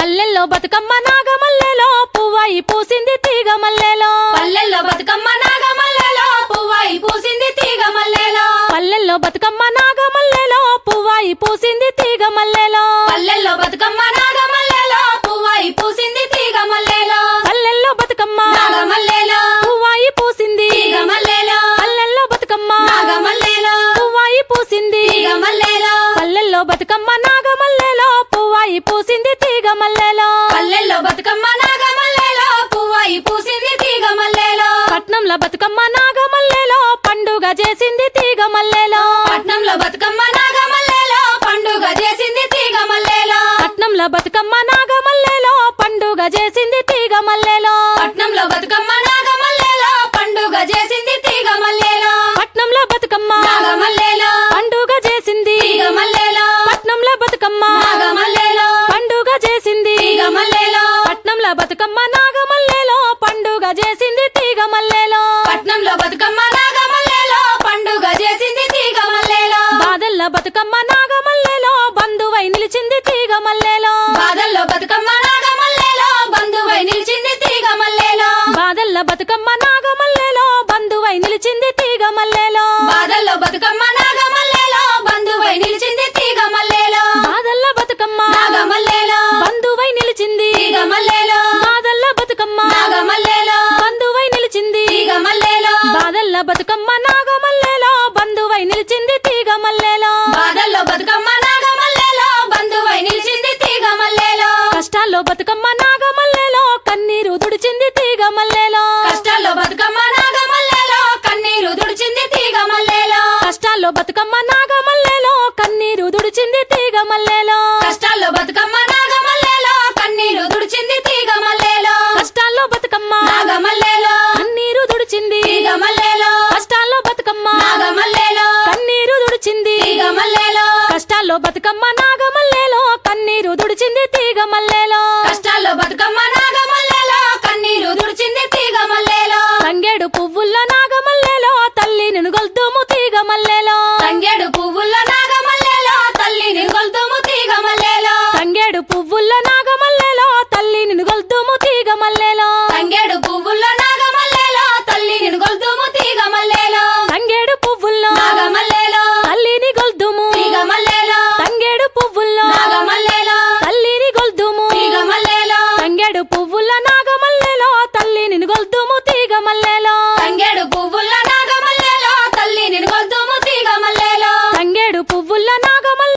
పల్లెల్లో బతుకమ్మ నాగమల్లెలో పువ్వాయి పూసింది తీగ మల్లెలో పల్లెల్లో బతుకమ్మ నాగమల్లెలో పువ్వాయి పూసింది తీగ మల్లెలో పల్లెల్లో బతుకమ్మ నాగమల్లెలో పువ్వాయి పూసింది తీగ మల్లెలో పల్లెల్లో బతుకమ్మ పట్నంలో బతుకమ్మ నాగమల్లెలో పండుగ చేసింది తీగ మల్లెలో పట్నంలో బతుకమ్మ నాగమల్లెలో పండుగ చేసింది తీగ మల్లెలో పట్నంలో బతుకమ్మ నాగమల్లెలో పండుగ చేసింది తీగ మల్లెలో పట్నంలో బతుకమ్మ నాగమల్లెలో పండుగ చేసింది తీగ మల్లెలో పట్నంలో బతుకమ్మ నాగమల్లెలో. పండుగ చేసింది తీగ మల్లెలో పట్నంలో బతుకమ్మ నాగమల్లెలో. పండుగ చేసింది తీగ మల్లెలో పట్నంలో బతుకమ్మ నాగమల్లెలో పండుగ చేసింది తీగ మల్లెలో బతుకమ్మ నాగమల్లెలో బంధువై నిలిచింది తీగ మల్లెలో బాదల్లో బతుకమ్మ నాగమల్లెలో బంధువై నిలిచింది తీగ మల్లెలో బాదల్ల బతుకమ్మ నాగమల్లెలో. బంధువై నిలిచింది తీగ మల్లెలో బాదల్ల బతుకమ్మ నాగమల్లెలో. బంధువై నిలిచింది తీగ మల్లెలో బాదల్ల బతుకమ్మ నాగమల్లెలో బంధువై నిలిచింది తీగ మల్లెలో బాదల్లో బతుకమ్మ నాగమల్లెలో బంధువై నిలిచింది తీగ మల్లెలో కష్టాల్లో బతుకమ్మ నాగమల్లెలో నాగమల్లెలో కన్నీరు తుడిచింది తీగ మల్లెలో. కష్టాల్లో బతుకమ్మ నాగమల్లెలో కన్నీరు తుడిచింది తీగ మల్లెలో. కష్టాల్లో బతుకమ్మ నాగమల్లెలో కన్నీరు తుడిచింది తీగ మల్లెలో. కష్టాల్లో బతుకమ్మ నాగమల్లెలో కన్నీరు తుడిచింది తీగ మల్లెలో. కష్టాల్లో బతుకమ్మ నాగమల్లెలో కన్నీరు తుడిచింది తీగ మల్లెలో. పువ్వుల